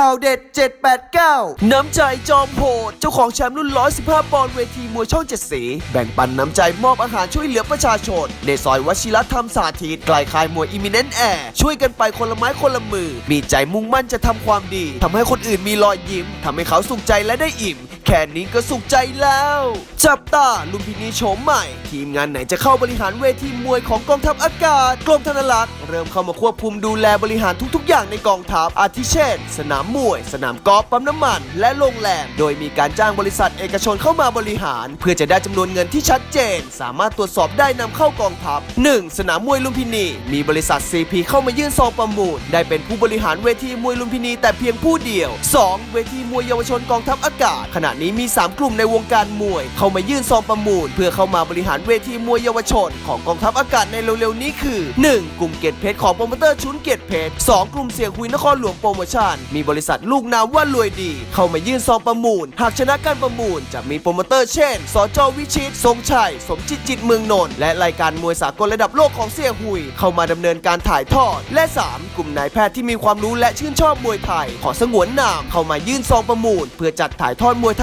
ข่าวเด็ด 789 น้ำใจจอมโหด เจ้าของแชมป์รุ่น 115 ปอนด์เวทีมวยช่องเจ็ดสี แบ่งปันน้ำใจมอบอาหารช่วยเหลือประชาชน ในซอยวชิรธรรมสาธิตไกลคายมวยอิมิเนนแอร์ ช่วยกันไปคนละไม้คนละมือ มีใจมุ่งมั่นจะทำความดีทำให้คนอื่นมีรอยยิ้มทำให้เขาสุขใจและได้อิ่มแค่นี้ก็สุขใจแล้ว จับตาลุมพินีโฉมใหม่ ทีมงานไหนจะเข้าบริหารเวทีมวยของกองทัพอากาศกรมธนลักษณ์เริ่มเข้ามาควบคุมดูแลบริหารทุกๆ อย่างในกองทัพอาทิเช่น สนามมวย สนามกอล์ฟปั๊มน้ำมัน และโรงแรมโดยมีการจ้างบริษัทเอกชนเข้ามาบริหาร เพื่อจะได้จำนวนเงินที่ชัดเจน สามารถตรวจสอบได้นำเข้ากองทัพ 1. สนามมวยลุมพินี มีบริษัท CP เข้ามายื่นซองประมูล ได้เป็นผู้บริหารเวทีมวยลุมพินีแต่เพียงผู้เดียว 2. เวทีมวยเยาวชนกองทัพอากาศขณะนี้มี 3 กลุ่มในวงการมวย เข้ามายื่นซองประมูล เพื่อเข้ามาบริหารเวทีมวยเยาวชน ของกองทัพอากาศในเร็วๆนี้คือ 1. กลุ่มเกตเพชรของโปรโมเตอร์ชุนเกตเพชร 2. กลุ่มเสียงคุยนครหลวงโปรโมชั่น มีบริษัทลูกนามว่ารวยดี เข้ามายื่นซองประมูล หากชนะการประมูล จะมีโปรโมเตอร์เช่น สจวิชิต ทรงชัย สมจิตจิตเมืองนนท์และรายการมวยสากลระดับโลกของเสี่ยหุย เข้ามาดำเนินการถ่ายทอด และ 3. กลุ่มนายแพทย์ที่มีความรู้และชื่นชอบมวยไทย ขอสงวนนามเข้ามายื่นซองประมูล เพื่อจัดถ่ายทอดมวยไท